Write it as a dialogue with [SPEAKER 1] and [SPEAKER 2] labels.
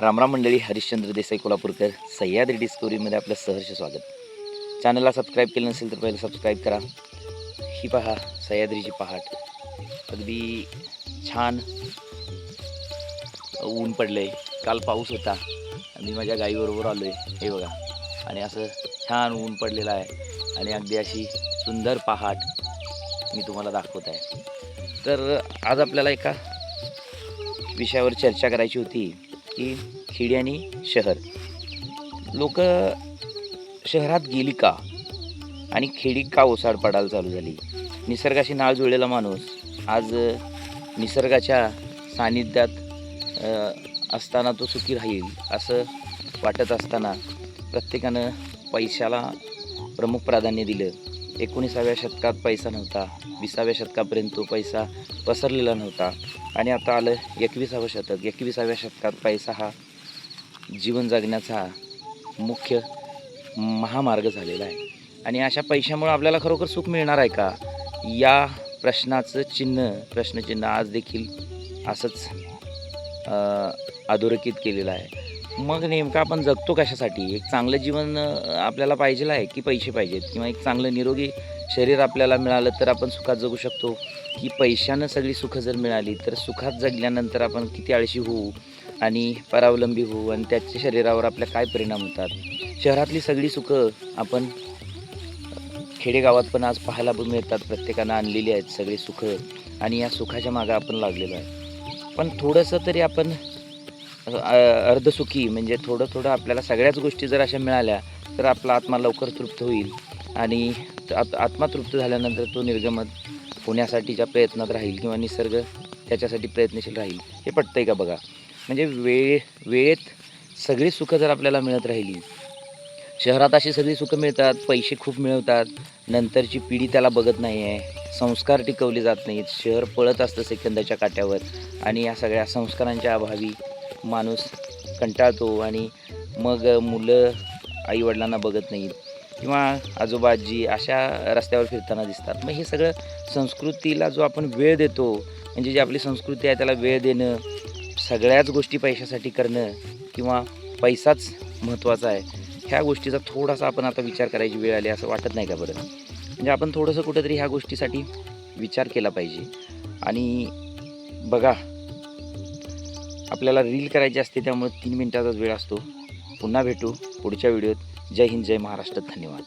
[SPEAKER 1] रामराम मंडळी हरिश्चंद्र देसाई कोल्हापूरकर सह्याद्री डिस्कवरीमध्ये आपलं सहर्ष स्वागत. चॅनलला सबस्क्राईब केलं नसेल तर पहिलं सबस्क्राईब करा. ही पहा सह्याद्रीची पहाट. अगदी छान ऊन पडलं आहे काल पाऊस होता. मी माझ्या गाईबरोबर आलो आहे हे बघा. आणि असं छान ऊन पडलेलं आहे. आणि अगदी अशी सुंदर पहाट मी तुम्हाला दाखवत आहे. तर आज आपल्याला एका विषयावर चर्चा करायची होती. की खेडी आणि शहर. लोक शहरात गेली का? आणि खेडी का ओसाड पडायला चालू झाली? निसर्गाशी नाळ जुळलेला माणूस आज निसर्गाच्या सानिध्यात असताना तो सुखी राहील असं वाटत असताना प्रत्येकानं पैशाला प्रमुख प्राधान्य दिलं. एकोणीसाव्या शतकात पैसा नव्हता. विसाव्या शतकापर्यंत तो पैसा पसरलेला नव्हता. आणि आता आलं एकविसावं शतक. एकविसाव्या शतकात पैसा हा जीवन जगण्याचा मुख्य महामार्ग झालेला आहे. आणि अशा पैशामुळे आपल्याला खरोखर सुख मिळणार आहे का? या प्रश्नाचं चिन्ह प्रश्नचिन्ह आज देखील असंच अधोरेखित केलेलं आहे. मग नेमकं आपण जगतो कशासाठी? एक चांगलं जीवन आपल्याला पाहिजेलं आहे की पैसे पाहिजेत? किंवा एक चांगलं निरोगी शरीर आपल्याला मिळालं तर आपण सुखात जगू शकतो? की पैशानं सगळी सुखं जर मिळाली तर सुखात जगल्यानंतर आपण किती आळशी होऊ आणि परावलंबी होऊ आणि त्याच्या शरीरावर आपल्या काय परिणाम होतात? शहरातली सगळी सुखं आपण खेडेगावात पण आज पाहायला पण मिळतात. प्रत्येकानं आणलेली आहेत सगळी सुखं आणि या सुखाच्या मागं आपण लागलेलो आहे. पण थोडंसं तरी आपण अर्धसुखी म्हणजे थोडं थोडं आपल्याला सगळ्याच गोष्टी जर अशा मिळाल्या तर आपला आत्मा लवकर तृप्त होईल. आणि आत- आत्मा तृप्त झाल्यानंतर तो निर्गमत होण्यासाठीच्या प्रयत्नात राहील किंवा निसर्ग त्याच्यासाठी प्रयत्नशील राहील. हे पटतं आहे का बघा? म्हणजे वेळ वेळेत सगळी सुखं जर आपल्याला मिळत राहिली शहरात अशी सगळी सुखं मिळतात पैसे खूप मिळवतात नंतरची पिढी त्याला बघत नाही आहे संस्कार टिकवले जात नाहीत शहर पळत असतं सेकंदाच्या काट्यावर आणि या सगळ्या संस्कारांच्या अभावी माणूस कंटाळतो आणि मग मुलं आईवडिलांना बघत नाहीत. किंवा आजोबा आजी अशा रस्त्यावर फिरताना दिसतात. मग हे सगळं संस्कृतीला जो आपण वेळ देतो म्हणजे जी आपली संस्कृती आहे त्याला वेळ देणं सगळ्याच गोष्टी पैशासाठी करणं किंवा पैसाच महत्त्वाचा आहे ह्या गोष्टीचा थोडासा आपण आता विचार करायची वेळ आली असं वाटत नाही का बरं? म्हणजे आपण थोडंसं कुठंतरी ह्या गोष्टीसाठी विचार केला पाहिजे. आणि बघा आपल्याला रील करायची असते त्यामुळे तीन मिनिटाचाच वेळ असतो. पुन्हा भेटू पुढच्या व्हिडिओत जय हिंद जय महाराष्ट्र. धन्यवाद.